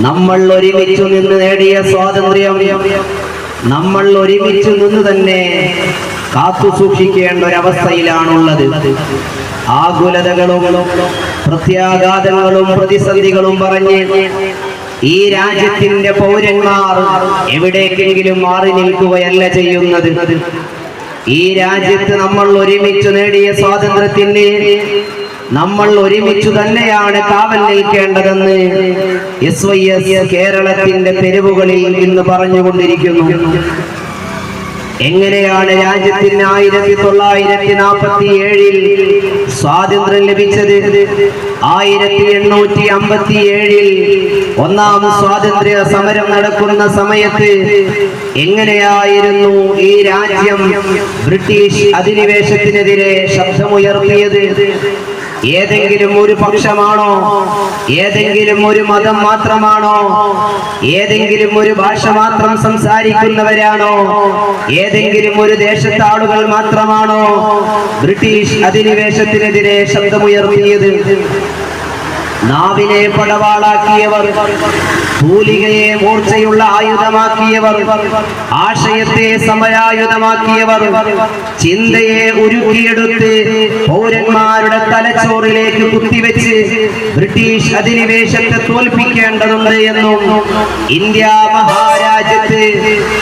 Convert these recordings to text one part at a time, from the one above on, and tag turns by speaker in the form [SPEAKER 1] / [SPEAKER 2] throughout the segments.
[SPEAKER 1] നമ്മൾ ഒരുമിച്ചു നിന്ന് നേടിയ സ്വാതന്ത്ര്യം നമ്മൾ ഒരുമിച്ച് നിന്ന് തന്നെ കാത്തു സൂക്ഷിക്കേണ്ട ഒരവസ്ഥയിലാണുള്ളത് ആകുലതകളും പ്രത്യാഘാതങ്ങളും പ്രതിസന്ധികളും പറഞ്ഞ് ഈ രാജ്യത്തിന്റെ പൗരന്മാർ എവിടേക്കെങ്കിലും മാറി നിൽക്കുകയല്ല ചെയ്യുന്നത്. ഈ രാജ്യത്ത് നമ്മൾ ഒരുമിച്ച് നേടിയ സ്വാതന്ത്ര്യത്തിന് നമ്മൾ ഒരുമിച്ചു തന്നെയാണ് കാവൽ നിൽക്കേണ്ടതെന്ന് എസ് വൈ എസ് കേരളത്തിന്റെ തെരുവുകളിൽ ഇന്ന് പറഞ്ഞുകൊണ്ടിരിക്കുന്നു. എങ്ങനെയാണ് രാജ്യത്തിന് ആയിരത്തി തൊള്ളായിരത്തി നാൽപ്പത്തി ഏഴിൽ സ്വാതന്ത്ര്യം ലഭിച്ചത്? ആയിരത്തി എണ്ണൂറ്റി അമ്പത്തി ഏഴിൽ ഒന്നാം സ്വാതന്ത്ര്യ സമരം നടക്കുന്ന സമയത്ത് എങ്ങനെയായിരുന്നു ഈ രാജ്യം ബ്രിട്ടീഷ് അധിനിവേശത്തിനെതിരെ ശബ്ദമുയർത്തിയത്? ഏതെങ്കിലും ഒരു പക്ഷമാണോ? ഏതെങ്കിലും ഒരു മതം മാത്രമാണോ? ഏതെങ്കിലും ഒരു ഭാഷ മാത്രം സംസാരിക്കുന്നവരാണോ? ഏതെങ്കിലും ഒരു ദേശത്തെ ആളുകൾ മാത്രമാണോ? ബ്രിട്ടീഷ് അധിനിവേശത്തിനെതിരെ ശബ്ദമുയർത്തിയത്. നാവിനെ പടവാളാക്കിയവർ തൂലികയെ മൂർച്ചയുള്ള ആയുധമാക്കിയവർ ആശയത്തെ സമരായുധമാക്കിയവർ ചിന്തയെ ഉരുക്കിയെടുത്ത് പൗരന്മാരുടെ തലച്ചോറിലേക്ക് കുത്തിവെച്ച് ബ്രിട്ടീഷ് അധിനിവേശത്തെ തോൽപ്പിക്കേണ്ടതുണ്ട് എന്നും ഇന്ത്യ മഹാരാജ്യത്ത്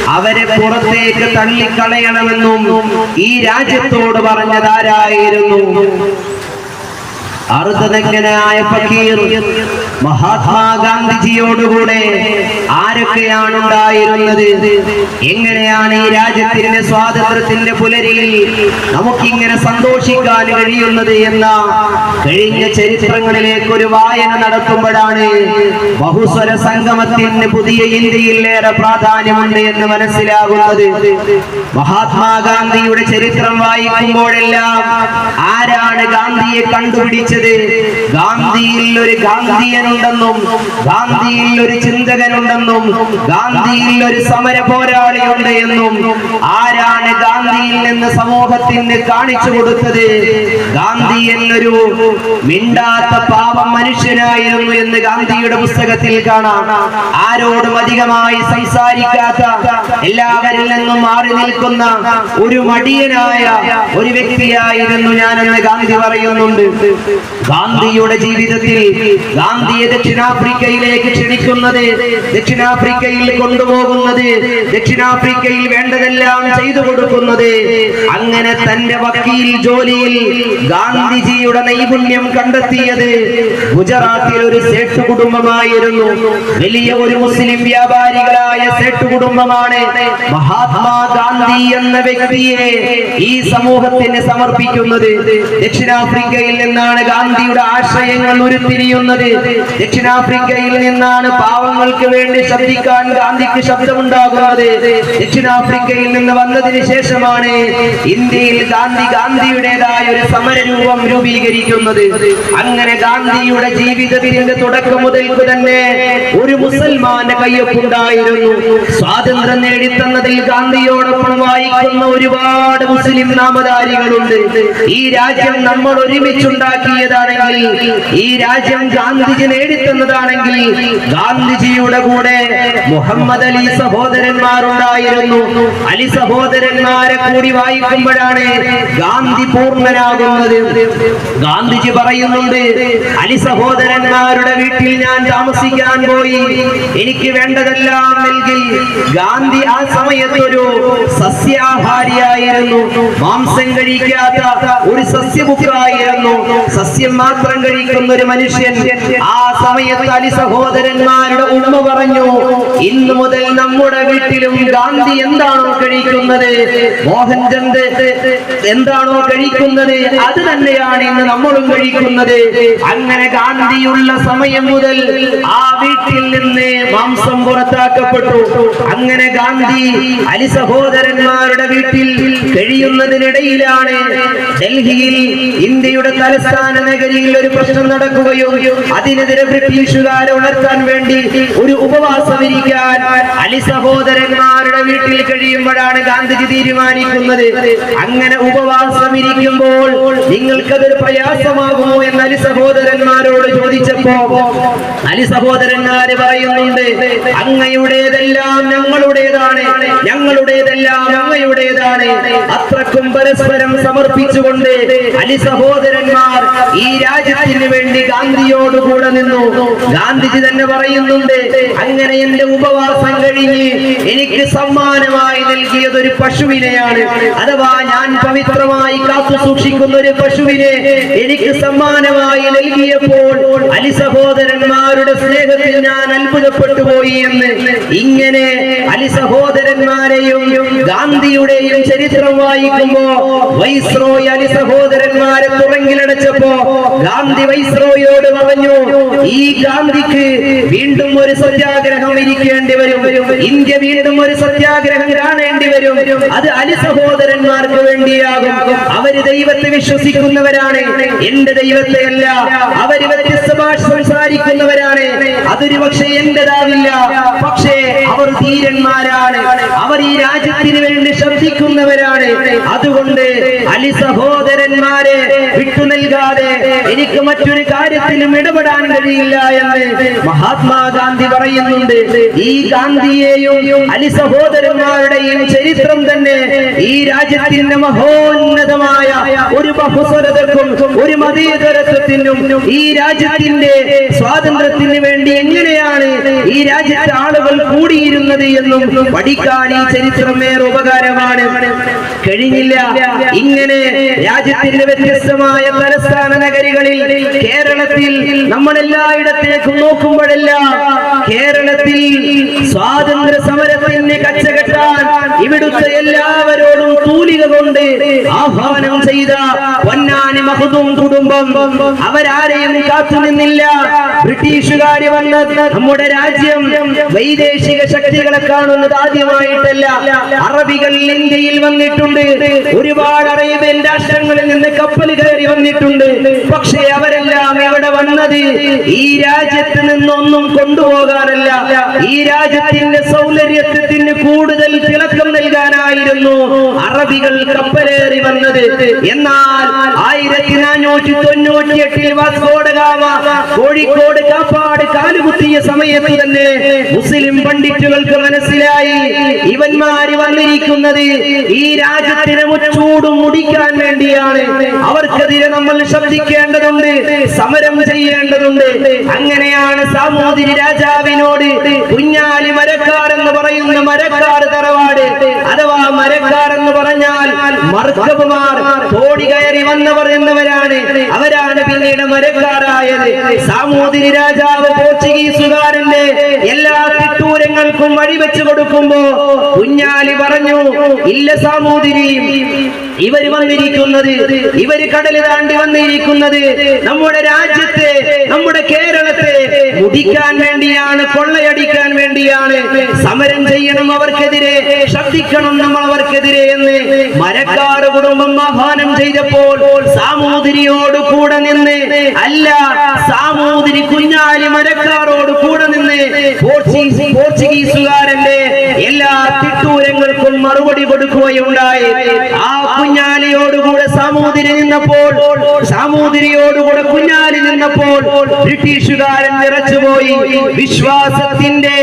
[SPEAKER 1] അവരെ പുറത്തേക്ക് തള്ളിക്കളയണമെന്നും ഈ രാജ്യത്തോട് പറഞ്ഞതാരായിരുന്നു. അർദ്ധനഗ്നായ ഫക്കീർ മഹാത്മാഗാന്ധിജിയോടുകൂടെ ആരൊക്കെയാണ് ഉണ്ടായിരുന്നത് എങ്ങനെയാണ് ഈ രാജ്യത്തിന്റെ സ്വാതന്ത്ര്യത്തിന്റെ പുലരിയിൽ നമുക്കിങ്ങനെ സന്തോഷിക്കാൻ കഴിയുന്നത് എന്ന കഴിഞ്ഞ ചരിത്രങ്ങളിലേക്ക് ഒരു വായന നടത്തുമ്പോഴാണ് ബഹുസ്വര സംഗമത്തിന് പുതിയ ഇന്ത്യയിൽ ഏറെ പ്രാധാന്യമുണ്ട് എന്ന് മനസ്സിലാകുന്നത്. മഹാത്മാഗാന്ധിയുടെ ചരിത്രം വായിക്കുമ്പോഴെല്ലാം ആരാണ് ഗാന്ധിയെ കണ്ടുപിടിച്ചത്? ഗാന്ധിയിൽ ഒരു ഗാന്ധിയനുണ്ടെന്നും ഗാന്ധിയിൽ ഒരു ചിന്തകനുണ്ടെന്നും ഗാന്ധിയിൽ ഒരു സമര പോരാളിയുണ്ട് എന്നും ആരാണ് ഗാന്ധിയിൽ നിന്ന് സമൂഹത്തിന് കാണിച്ചു കൊടുത്തത്? ഗാന്ധി എന്നൊരു മിണ്ടാത്ത പാപം മനുഷ്യനായിരുന്നു എന്ന് ഗാന്ധിയുടെ പുസ്തകത്തിൽ കാണാം. ആരോടും അധികമായി സംസാരിക്കാത്ത എല്ലാവരിൽ നിന്നും മാറി നിൽക്കുന്ന ഒരു മടിയനായ ഒരു വ്യക്തിയായിരുന്നു ഞാനെന്ന് ഗാന്ധി പറയുന്നുണ്ട്. ഗാന്ധിയുടെ ജീവിതത്തിൽ ഗാന്ധിയെ ദക്ഷിണാഫ്രിക്കയിലേക്ക് ക്ഷണിക്കുന്നത് ദക്ഷിണാഫ്രിക്കയിൽ കൊണ്ടുപോകുന്നത് ദക്ഷിണാഫ്രിക്കയിൽ വേണ്ടതെല്ലാം ചെയ്തു കൊടുക്കുന്നത്. അങ്ങനെ തന്റെ വക്കീൽ ജോലിയിൽ ഗാന്ധിജിയുടെ നൈപുണ്യം കണ്ടെത്തിയത് ഗുജറാത്തിൽ ഒരു സേട്ട് കുടുംബമായിരുന്നു. വലിയ ഒരു മുസ്ലിം വ്യാപാരികളായ സേട്ട് കുടുംബമാണ് മഹാത്മാഗാന്ധി എന്ന വ്യക്തിയെ ഈ സമൂഹത്തിന് സമർപ്പിക്കുന്നത്. ദക്ഷിണാഫ്രിക്കയിൽ നിന്നാണ് ഗാന്ധിയുടെ ആശയങ്ങൾ ഉരുത്തിരിയുന്നത് ദക്ഷിണാഫ്രിക്കയിൽ നിന്നാണ് പാവങ്ങൾക്ക് വേണ്ടി ശബ്ദിക്കാൻ ഗാന്ധിക്ക് ശബ്ദമുണ്ടാകുന്നത്. ദക്ഷിണാഫ്രിക്കയിൽ നിന്ന് വന്നതിന് ശേഷമാണ് ഇന്ത്യയിൽ ഗാന്ധി ഗാന്ധിയുടേതായ ഒരു സമരരൂപം രൂപീകരിക്കുന്നത്. അങ്ങനെ ഗാന്ധിയുടെ ജീവിതത്തിന്റെ തുടക്കം മുതൽക്ക് തന്നെ ഒരു മുസൽമാന്റെ കയ്യൊപ്പുണ്ടായിരുന്നു. സ്വാതന്ത്ര്യം നേടിത്തന്നതിൽ ഗാന്ധിയോടൊപ്പം വായിക്കുന്ന ഒരുപാട് മുസ്ലിം നാമധാരികളുണ്ട്. ഈ രാജ്യം നമ്മൾ ഒരുമിച്ചുണ്ടാക്കിയതാണെങ്കിൽ ഈ രാജ്യം ഗാന്ധിജി നേടിത്തന്നതാണെങ്കിൽ ഗാന്ധിജിയുടെ കൂടെ മുഹമ്മദ് അലി സഹോദരന്മാരുണ്ടായിരുന്നു. അലി സഹോദരന്മാരെ കൂടി വായിക്കുമ്പോഴാണ് ഗാന്ധി പൂർണനാകുന്നത്. ഗാന്ധിജി പറയുന്നുണ്ട് അലി സഹോദരന്മാരുടെ വീട്ടിൽ ഞാൻ താമസിക്കാൻ പോയി. എനിക്ക് വേണ്ടതെല്ലാം നൽകി. ഗാന്ധി ആ സമയത്തൊരു സസ്യാഹാരിയായിരുന്നു. മാംസം കഴിക്കാത്ത ഒരു സസ്യമുഖായിരുന്നു സസ്യം മാത്രം കഴിക്കുന്ന ഒരു മനുഷ്യൻ ആ സമയത്ത് അലി സഹോദരന്മാരുടെ ഉമ്മ പറഞ്ഞു ഇന്നു മുതൽ നമ്മുടെ വീട്ടിലും ഗാന്ധി എന്താണോ കഴിക്കുന്നത്? മോഹൻചന്ദ് എന്താണോ കഴിക്കുന്നത്? അത് തന്നെയാണ് ഇന്ന് നമ്മളും കഴിക്കുന്നത്. അങ്ങനെ ഗാന്ധിയുള്ള സമയം മുതൽ ആ വീട്ടിൽ നിന്ന് മാസം പുറത്താക്കപ്പെട്ടു. അങ്ങനെ ഗാന്ധി അലി സഹോദരന്മാരുടെ വീട്ടിൽ കഴിയുന്നതിനിടയിലാണ് ഡൽഹിയിൽ ഇന്ത്യയുടെ തലസ്ഥാന നഗരിയിൽ ഒരു പ്രശ്നം നടക്കുകയും അതിനെതിരെ ബ്രിട്ടീഷുകാരെ ഉണർത്താൻ വേണ്ടി ഒരു ഉപവാസം ഇരിക്കാൻ അലി സഹോദരന്മാരുടെ വീട്ടിൽ കഴിയുമ്പോഴാണ് ഗാന്ധിജി തീരുമാനിക്കുന്നത്. അങ്ങനെ ഉപവാസം ഇരിക്കുമ്പോൾ നിങ്ങൾക്കതൊരു പ്രയാസമാകുമോ എന്ന് അലി സഹോദരന്മാരോട് ചോദിച്ചപ്പോ അലി സഹോദരന്മാര് പറയുന്നുണ്ട് അങ്ങയുടേതെല്ലാം ഞങ്ങളുടേതാണ് ഞങ്ങളുടേതെല്ലാം അങ്ങയുടേതാണ്. അത്രക്കും പരസ്പരം സമർപ്പിച്ചുകൊണ്ട് അലി സഹോദരന്മാർ ഈ രാജ്യത്തിന് വേണ്ടി ഗാന്ധിയോടുകൂടെ നിന്നു. ഗാന്ധിജി തന്നെ പറയുന്നുണ്ട് അങ്ങനെ എന്റെ ഉപവാസം കഴിഞ്ഞ് എനിക്ക് സമ്മാനമായി നൽകിയത് ഒരു പശുവിനെയാണ്. അഥവാ ഞാൻ പവിത്രമായി കാത്തു സൂക്ഷിക്കുന്ന ഒരു പശുവിനെ എനിക്ക് സമ്മാനമായി നൽകിയപ്പോൾ സ്നേഹത്തിൽ ഞാൻ അത്ഭുതപ്പെട്ടു പോയി എന്ന് ഇങ്ങനെ അലി സഹോദരന്മാരെയും ഗാന്ധിയുടെയും ചരിത്രം വായിക്കുമ്പോ വൈസ്രോയി അലി സഹോദരന്മാരെ തുറങ്കിലടച്ചപ്പോ ഗാന്ധി വൈസ്രോയോട് പറഞ്ഞു ഈ ഗാന്ധിക്ക് വീണ്ടും ഒരു സത്യാഗ്രഹം ഇരിക്കേണ്ടി വരും. ഇന്ത്യ വീണ്ടും ഒരു സത്യാഗ്രഹം കാണേണ്ടി വരും. അത് അലി സഹോദരന്മാർക്ക് വേണ്ടിയാകും. അവർ ദൈവത്തെ വിശ്വസിക്കുന്നവരാണ്. എന്റെ ദൈവത്തെ അല്ല. അവർ വ്യത്യസ്ത ഭാഷ സംസാരിക്കുന്നവരാണ്. അതൊരു പക്ഷെ എന്റേതാവില്ല. പക്ഷേ അവർ ധീരന്മാരാണ്. അവർ ഈ രാജ്യത്തിന് വേണ്ടി ശ്രദ്ധിക്കുന്നവരാണ്. അതുകൊണ്ട് അലി സഹോദരന്മാരെ വിട്ടു നൽകാതെ എനിക്ക് മറ്റൊരു കാര്യത്തിലും ഇടപെടാൻ കഴിയില്ല എന്ന് മഹാത്മാഗാന്ധി പറയുന്നുണ്ട്. ഈ ഗാന്ധിയെയും അലി സഹോദരന്മാരുടെയും ചരിത്രം തന്നെ ഈ രാജ്യത്തിന്റെ മഹോന്നതമായ ഒരു ബഹുസ്വരതക്കും ഒരു മതീതരത്വത്തിനും ഈ രാജ്യത്തിന്റെ സ്വാതന്ത്ര്യത്തിന് വേണ്ടി എങ്ങനെയാണ് ഈ രാജ്യത്തെ ആളുകൾ കൂടിയിരുന്നത് എന്നും പഠിക്കാൻ ഈ ചരിത്രം ഏറെ ഉപകാരമാണ്. കഴിഞ്ഞില്ല. ഇങ്ങനെ രാജ്യത്തിന്റെ വ്യത്യസ്തമായ തലസ്ഥാന നഗരികളിൽ കേരളത്തിൽ നമ്മൾ എല്ലായിടത്തേക്കും നോക്കുമ്പോഴെല്ലാം കേരളത്തിൽ സ്വാതന്ത്ര്യ സമരത്തിന് കച്ചകെട്ടാൻ ഇവിടുത്തെ എല്ലാവരോടും തൂലിക കൊണ്ട് ആഹ്വാനം ചെയ്ത മഹദും കുടുംബം അവരാരെയും കാത്തു നിന്നില്ല. ബ്രിട്ടീഷുകാര് വന്ന നമ്മുടെ രാജ്യം വൈദേശിക ശക്തികളെ കാണുന്നത് ആദ്യമായിട്ടല്ല. അറബികൾ ഇന്ത്യയിൽ വന്നിട്ടുണ്ട്. ഒരുപാട് അറേബ്യൻ രാഷ്ട്രങ്ങളിൽ നിന്ന് കപ്പൽ കയറി വന്നിട്ടുണ്ട്. പക്ഷേ അവരെല്ലാം ഇവിടെ വന്നത്? ഈ രാജ്യത്ത് നിന്നൊന്നും കൊണ്ടുപോകാനല്ല. ഈ രാജ്യത്തിന്റെ സൗന്ദര്യത്തിന് കൂടുതൽ തിളക്കം നൽകാനായിരുന്നു. അറബികൾ കപ്പലേറി വന്നത്. എന്നാൽ ആയിരത്തി നാനൂറ്റി തൊണ്ണൂറ്റി എട്ടിൽ വാസ്കോഡഗാമ കോഴിക്കോട് കാപ്പാട് കാലുകുത്തിയ സമയത്ത് തന്നെ മുസ്ലിം പണ്ഡിറ്റുകൾക്ക് മനസ്സിലായി ഇവന്മാര് വന്നിരിക്കുന്നത് ഈ രാജ്യത്തിന് ചൂടും മുടിക്കാൻ വേണ്ടിയാണ്. അവർക്കെതിരെ നമ്മൾ ശബ്ദിക്കേണ്ടതുണ്ട് സമരം ചെയ്യേണ്ടതുണ്ട്. അങ്ങനെയാണ് സാമൂതിരി രാജാവിനോട് കുഞ്ഞാലി മരക്കാർ എന്ന് പറയുന്ന മരക്കാർ തറവാട് അഥവാ മരക്കാർ എന്ന് പറഞ്ഞാൽ മർക്കബുമാർ തോടി കയറി വന്നവർ എന്നവരാണ്. അവരാണ് പിന്നീട് മരക്കാരായത്. സാമൂതിരി രാജാവ് പോർച്ചുഗീസുകാരന്റെ എല്ലാ തിട്ടൂരങ്ങൾക്കും വഴിവെച്ചു കൊടുക്കുമ്പോ കുഞ്ഞാലി പറഞ്ഞു ഇല്ല സാമൂതിരി ഇവർ വന്നിരിക്കുന്നത് ഇവർ കടൽ താണ്ടി വന്നിരിക്കുന്നത് നമ്മുടെ രാജ്യത്തെ നമ്മുടെ കേരളത്തെ മുടിക്കാൻ വേണ്ടിയാണ് കൊള്ളയടിക്കാൻ വേണ്ടിയാണ്. സമരം ചെയ്യണം അവർക്കെതിരെ ശബ്ദിക്കണം നമ്മൾ അവർക്കെതിരെ എന്ന് മരക്കാർ കുടുംബം ആഹ്വാനം ചെയ്തപ്പോൾ സാമൂതിരിയോട് കൂടെ നിന്ന് അല്ല സാമൂതിരി കുഞ്ഞാലി മരക്കാരോട് കൂടെ നിന്ന് പോർച്ചുഗീസ് പോർച്ചുഗീസുകാരന്റെ എല്ലാ തിട്ടൂരങ്ങൾക്കും മറുപടി കൊടുക്കുകയുണ്ടായി. ആ കുഞ്ഞാലിയോടുകൂടെ സാമൂതിരി നിന്നപ്പോൾ സാമൂതിരിയോടുകൂടെ കുഞ്ഞാലി നിന്നപ്പോൾ ബ്രിട്ടീഷുകാരൻ നിറച്ചുപോയി വിശ്വാസത്തിന്റെ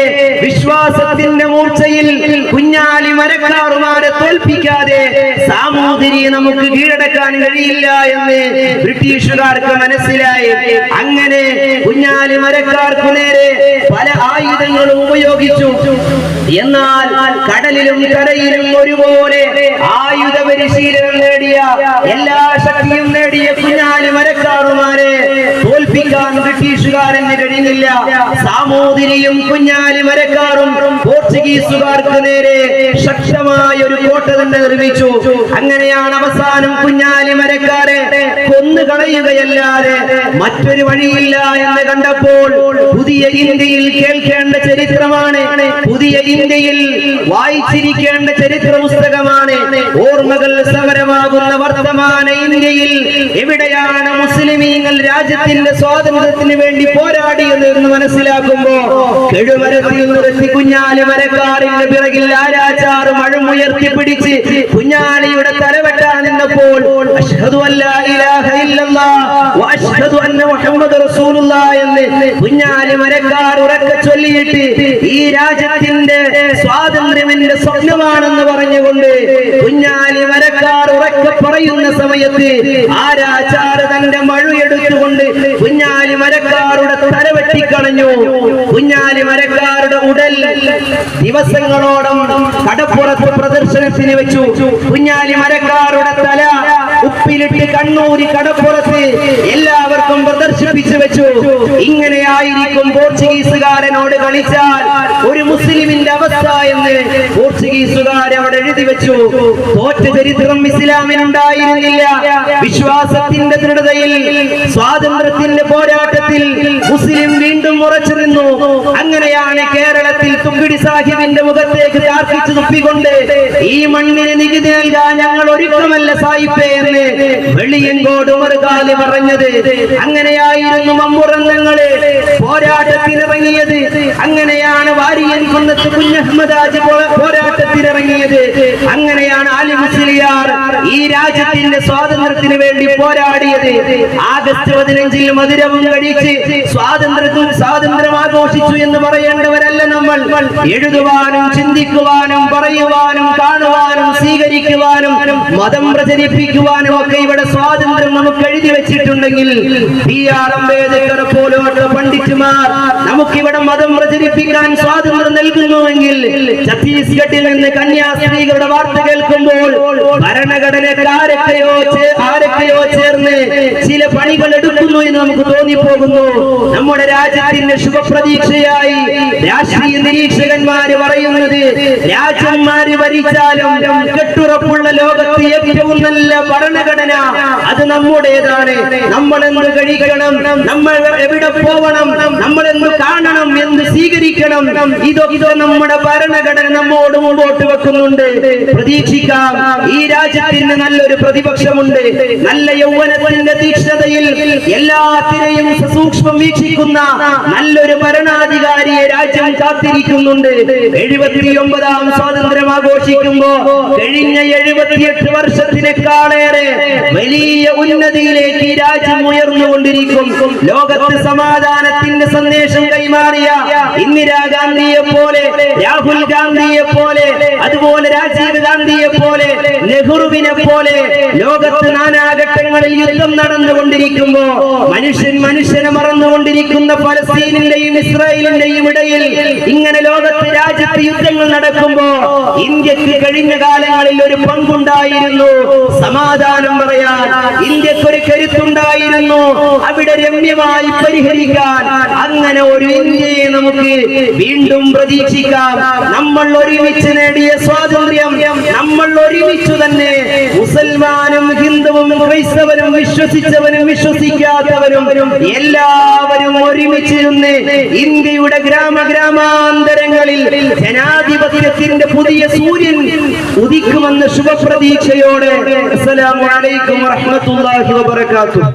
[SPEAKER 1] വിശ്വാസത്തിന്റെ മൂർച്ചയിൽ കുഞ്ഞാലി മരക്കാറുമാരെ തോൽപ്പിക്കാതെ സാമൂതിരി നമുക്ക് കീഴടക്കാൻ കഴിയില്ല എന്ന് ബ്രിട്ടീഷുകാർക്ക് മനസ്സിലായി. അങ്ങനെ കുഞ്ഞാലി മരക്കാർക്ക് നേരെ പല ആയുധങ്ങളും ഉപയോഗിച്ചു. എന്നാൽ കടലിലും കരയിലും ഒരുപോലെ ആയുധ പരിശീലനം നേടിയ എല്ലാ ശക്തിയും നേടിയ കുഞ്ഞാലി മരക്കാറുമാരെ തോൽപ്പിക്കാൻ ബ്രിട്ടീഷുകാരന് കഴിഞ്ഞില്ല സാമൂതിരിയും കുഞ്ഞാലി മരക്കാറും പോർച്ചുഗീസുകാർക്ക് നേരെ ശക്തമായ ഒരു കോട്ട തന്നെ നിർമ്മിച്ചു. അങ്ങനെയാണ് അവസാനം കുഞ്ഞാലി മരക്കാരെ കൊന്നു കളയുകയല്ലാതെ മറ്റൊരു വഴിയില്ല എന്ന് കണ്ടപ്പോൾ പുതിയ ഇന്ത്യയിൽ കേൾക്കേണ്ട ചരിത്രമാണ്. പുതിയ ഇന്ത്യയിൽ വായിച്ചിരിക്കേണ്ട ചരിത്ര പുസ്തകമാണ് ഓർമ്മകൾ സമരമാകുന്ന വർത്തമാന ഇന്ത്യയിൽ എവിടെയാണ് മുസ്ലിമീങ്ങൾ രാജ്യത്തിന്റെ സ്വാതന്ത്ര്യത്തിന് വേണ്ടി പോരാടിയത് എന്ന് മനസ്സിലാക്കുമ്പോ കെഴുമരത്തിൽ നിർത്തി കുഞ്ഞാലി മരക്കാറിന്റെ പിറകിൽ ആരാചാറ് മഴമുയർത്തി പിടിച്ച് കുഞ്ഞാലിയുടെ തലവെട്ടാൻ നിന്നപ്പോൾ അഷ്ഹദു അന്ന മുഹമ്മദ് എന്ന് കുഞ്ഞാലി മരക്കാർ ഉറക്കെ ചൊല്ലിയിട്ട് ഈ രാജ്യത്തിന്റെ സ്വാതന്ത്ര്യം എന്റെ സ്വപ്നമാണെന്ന് പറഞ്ഞുകൊണ്ട് കുഞ്ഞാലി മരക്കാർ ഉറക്കെ പറയുന്ന സമയത്ത് ആരാചാറ് തന്റെ മഴയെടുത്തുകൊണ്ട് കുഞ്ഞാലി മരക്കാരുടെ തല വെട്ടിക്കളഞ്ഞു. കുഞ്ഞാലി മരക്കാരുടെ ഉടൽ ദിവസങ്ങളോളം കടപ്പുറത്ത് പ്രദർശനത്തിന് വെച്ചു. കുഞ്ഞാലി മരക്കാരുടെ തല ഉപ്പിലിട്ട് കണ്ണൂരി കടപ്പുറത്ത് എല്ലാവർക്കും പ്രദർശിപ്പിച്ചു വെച്ചു. ഇങ്ങനെയായിരിക്കും പോർച്ചുഗീസുകാരനോട് കളിച്ചാൽ ഒരു മുസ്ലിമിന്റെ അവസ്ഥ എന്ന് പോർച്ചുഗീസുകാർ അവിടെ എഴുതി വെച്ചു. തോറ്റ ചരിത്രം ഇസ്ലാമിനുണ്ടായിരുന്നില്ല വിശ്വാസത്തിന്റെ ദൃഢതയിൽ സ്വാതന്ത്ര്യത്തിന്റെ പോരാട്ടത്തിൽ മുസ്ലിം വീണ്ടും ഉറച്ചു നിന്നു. അങ്ങനെയാണ് കേരളത്തിൽ തുമ്പിടി സാഹിബിന്റെ മുഖത്തേക്ക് താർക്കിച്ചു തുപ്പിക്കൊണ്ട് ഈ മണ്ണിന് നികുതി നൽകാൻ ഞങ്ങൾ ഒരുക്കമല്ല സായിപ്പേ എന്ന് വെളിയങ്കോട് മറുകാലി പറഞ്ഞത്. അങ്ങനെയായിരുന്നു മമ്പുറന്നങ്ങൾ പോരാട്ടത്തിനിറങ്ങിയത്. അങ്ങനെയാണ് വാരിയൻ കുന്നത്ത് കുഞ്ഞഹമ്മദാജ് പോരാട്ടത്തിനിറങ്ങിയത്. അങ്ങനെയാണ് ആലി മുസ്ലിയാർ ഈ രാജ്യത്തിന്റെ സ്വാതന്ത്ര്യത്തിന് വേണ്ടി പോരാടിയത്. ആഗസ്റ്റ് പതിനഞ്ചിൽ മധുരവും കഴിച്ച് സ്വാതന്ത്ര്യത്തിൽ സ്വാതന്ത്ര്യം ആഘോഷിച്ചു എന്ന് പറയേണ്ടവരല്ല നമ്മൾ. എഴുതുവാനും ചിന്തിക്കുവാനും പറയുവാനും കാണുവാനും സ്വീകരിക്കുവാനും മതം പ്രചരിപ്പിക്കുവാനും ഒക്കെ ഇവിടെ സ്വാതന്ത്ര്യം നമുക്ക് എഴുതി വെച്ചിട്ടുണ്ടെങ്കിൽ ബി ആർ അംബേദ്കർ പോലുള്ള പണ്ഡിറ്റുമാർ നമുക്കിവിടെ മതം പ്രചരിപ്പിക്കാൻ സ്വാതന്ത്ര്യം നൽകുന്നുവെങ്കിൽ ഛത്തീസ്ഗഡിൽ നിന്ന് കന്യാസ്ത്രീകളുടെ വാർത്ത കേൾക്കുമ്പോൾ ആരൊക്കെയോ ചേർന്ന് ചില പണികൾ എടുക്കുന്നു എന്ന് നമുക്ക് തോന്നിപ്പോകുന്നു. നമ്മുടെ രാജ്യത്തിന്റെ ശുഭപ്രതീക്ഷയായി രാഷ്ട്രീയ നിരീക്ഷകന്മാര് പറയുന്നത് രാജ്യന്മാര് ഭരിച്ചാലും കെട്ടുറപ്പുള്ള ലോകത്ത് ഏറ്റവും നല്ല ഭരണഘടന നമ്മുടേതാണ്. നമ്മൾ എന്ത് കഴിക്കണം. നമ്മൾ എവിടെ പോവണം? നമ്മൾ എന്ത് കാണണം എന്ത് സ്വീകരിക്കണം. ഇതൊക്കെ നമ്മുടെ ഭരണഘടന നമ്മോട് മുമ്പോട്ട് വെക്കുന്നുണ്ട്. പ്രതീക്ഷിക്കാം. ഈ രാജ്യത്തിന് നല്ലൊരു പ്രതിപക്ഷമുണ്ട്. നല്ല യൗവനത്തിന്റെ തീക്ഷ്ണതയിൽ എല്ലാത്തിനെയും സസൂക്ഷ്മം വീക്ഷിക്കുന്ന നല്ലൊരു ഭരണാധികാരിയെ രാജ്യം കാത്തിരിക്കുന്നുണ്ട്. എഴുപത്തിയൊമ്പതാം സ്വാതന്ത്ര്യം ആഘോഷിക്കുമ്പോ കഴിഞ്ഞ എഴുപത്തിയെട്ട് വർഷത്തിനേക്കാളേറെ വലിയ ഉന്നതിയിലേക്ക് രാജ്യം ഉയർന്നുകൊണ്ടിരിക്കും. ലോകത്ത് സമാധാനത്തിന്റെ സന്ദേശം കൈമാറിയ ഇന്ദിരാഗാന്ധിയെ പോലെ രാഹുൽ ഗാന്ധിയെ പോലെ അതുപോലെ രാജീവ് ഗാന്ധിയെ പോലെ നെഹ്റുവിനെ പോലെ ലോകത്ത് നാനാഘട്ടങ്ങളിൽ യുദ്ധം നടന്നുകൊണ്ടിരിക്കുമ്പോ മനുഷ്യൻ മനുഷ്യനെ മറന്നുകൊണ്ടിരിക്കുന്ന ഫലസ്തീനിന്റെയും ഇസ്രായേലിന്റെയും ഇടയിൽ ഇങ്ങനെ ലോകത്ത് രാജ്യത്ത് യുദ്ധങ്ങൾ നടക്കുമ്പോ ഇന്ത്യയ്ക്ക് കഴിഞ്ഞ കാലങ്ങളിൽ ഒരു പങ്കുണ്ടായിരുന്നു. സമാധാനം പറയാൻ ഇന്ത്യയ്ക്ക് ഒരു കരുത്തുണ്ടായിരുന്നു. അവിടെ രമ്യമായി പരിഹരിക്കാൻ അങ്ങനെ ഒരു ഇന്ത്യയെ നമുക്ക് വീണ്ടും പ്രതീക്ഷിക്കാം. നമ്മൾ ഒരുമിച്ച് നേടിയ സ്വാതന്ത്ര്യം നമ്മൾ ഒരുമിച്ചു തന്നെ മുസൽമാനും ഹിന്ദുവും ക്രൈസ്തവനും വിശ്വസിച്ചവനും വിശ്വസിക്കാത്തവരും എല്ലാവരും ഒരുമിച്ചിരുന്ന് ഇന്ത്യയുടെ ഗ്രാമ ഗ്രാമാന്തരങ്ങളിൽ ജനാധിപത്യത്തിന്റെ പുതിയ സൂര്യൻ ഉദിക്കുമെന്ന ശുഭപ്രതീക്ഷയോടെ. അസ്സലാമു അലൈക്കും വറഹ്മത്തുള്ളാഹി വബറകാതുഹു.